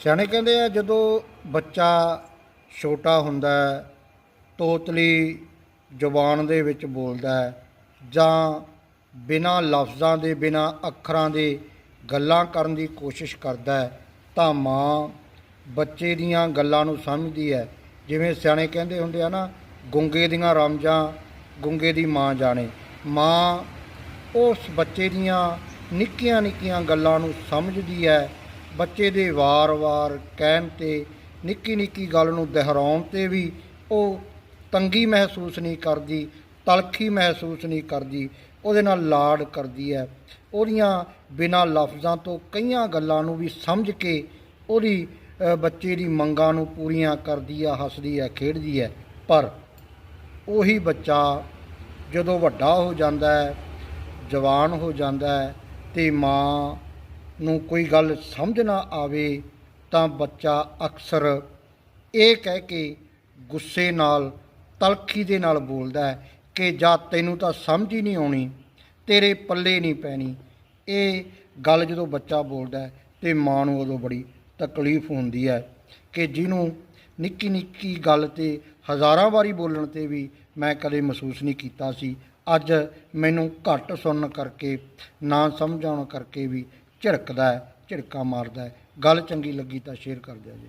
ਸਿਆਣੇ ਕਹਿੰਦੇ ਆ, ਜਦੋਂ ਬੱਚਾ ਛੋਟਾ ਹੁੰਦਾ ਤੋਤਲੀ ਜ਼ੁਬਾਨ ਦੇ ਵਿੱਚ ਬੋਲਦਾ ਜਾਂ ਬਿਨਾਂ ਲਫ਼ਜ਼ਾਂ ਦੇ, ਬਿਨਾਂ ਅੱਖਰਾਂ ਦੇ ਗੱਲਾਂ ਕਰਨ ਦੀ ਕੋਸ਼ਿਸ਼ ਕਰਦਾ ਤਾਂ ਮਾਂ ਬੱਚੇ ਦੀਆਂ ਗੱਲਾਂ ਨੂੰ ਸਮਝਦੀ ਹੈ। ਜਿਵੇਂ ਸਿਆਣੇ ਕਹਿੰਦੇ ਹੁੰਦੇ ਆ ਨਾ, ਗੁੰਗੇ ਦੀਆਂ ਰਮਜਾਂ ਗੁੰਗੇ ਦੀ ਮਾਂ ਜਾਣੇ। ਮਾਂ ਉਸ ਬੱਚੇ ਦੀਆਂ ਨਿੱਕੀਆਂ ਨਿੱਕੀਆਂ ਗੱਲਾਂ ਨੂੰ ਸਮਝਦੀ ਹੈ ਬੱਚੇ ਦੇ ਵਾਰ-ਵਾਰ ਕਹਿਣ ਤੇ ਨਿੱਕੀ ਨਿੱਕੀ ਗੱਲ ਨੂੰ ਦੁਹਰਾਉਣ ਤੇ ਵੀ ਉਹ ਤੰਗੀ ਮਹਿਸੂਸ ਨਹੀਂ ਕਰਦੀ, ਤਲਖੀ ਮਹਿਸੂਸ ਨਹੀਂ ਕਰਦੀ, ਉਹਦੇ ਨਾਲ ਲਾੜ ਕਰਦੀ ਹੈ। ਉਹਦੀਆਂ ਬਿਨਾਂ ਲਫ਼ਜ਼ਾਂ ਤੋਂ ਕਈਆਂ ਗੱਲਾਂ ਨੂੰ ਵੀ ਸਮਝ ਕੇ ਉਹਦੀ ਬੱਚੇ ਦੀ ਮੰਗਾਂ ਨੂੰ ਪੂਰੀਆਂ ਕਰਦੀ ਆ, ਹੱਸਦੀ ਹੈ ਖੇਡਦੀ ਹੈ ਪਰ ਉਹੀ ਬੱਚਾ ਜਦੋਂ ਵੱਡਾ ਹੋ ਜਾਂਦਾ ਹੈ, ਜਵਾਨ ਹੋ ਜਾਂਦਾ ਹੈ ਤੇ ਮਾਂ ਨੂੰ ਕੋਈ ਗੱਲ ਸਮਝ ਨਾ ਆਵੇ ਤਾਂ ਬੱਚਾ ਅਕਸਰ ਇਹ ਕਹਿ ਕੇ ਗੁੱਸੇ ਨਾਲ, ਤਲਖੀ ਦੇ ਨਾਲ ਬੋਲਦਾ ਹੈ ਕਿ ਜਾਂ ਤੈਨੂੰ ਤਾਂ ਸਮਝ ਹੀ ਨਹੀਂ ਆਉਣੀ, ਤੇਰੇ ਪੱਲੇ ਨਹੀਂ ਪੈਣੀ। ਇਹ ਗੱਲ ਜਦੋਂ ਬੱਚਾ ਬੋਲਦਾ ਹੈ ਤੇ ਮਾਂ ਨੂੰ ਉਦੋਂ ਬੜੀ ਤਕਲੀਫ ਹੁੰਦੀ ਹੈ ਕਿ ਜਿਹਨੂੰ ਨਿੱਕੀ ਨਿੱਕੀ ਗੱਲ ਤੇ ਹਜ਼ਾਰਾਂ ਵਾਰੀ ਬੋਲਣ ਤੇ ਵੀ ਮੈਂ ਕਦੇ ਮਹਿਸੂਸ ਨਹੀਂ ਕੀਤਾ ਸੀ। ਅੱਜ ਮੈਨੂੰ ਘੱਟ ਸੁਣਨ ਕਰਕੇ, ਨਾ ਸਮਝ ਆਉਣ ਕਰਕੇ ਵੀ ਝਿੜਕਦਾ ਹੈ ਝਿੜਕਾ ਮਾਰਦਾ ਹੈ। ਗੱਲ ਚੰਗੀ ਲੱਗੀ ਤਾਂ ਸ਼ੇਅਰ ਕਰ ਦਿਓ ਜੀ।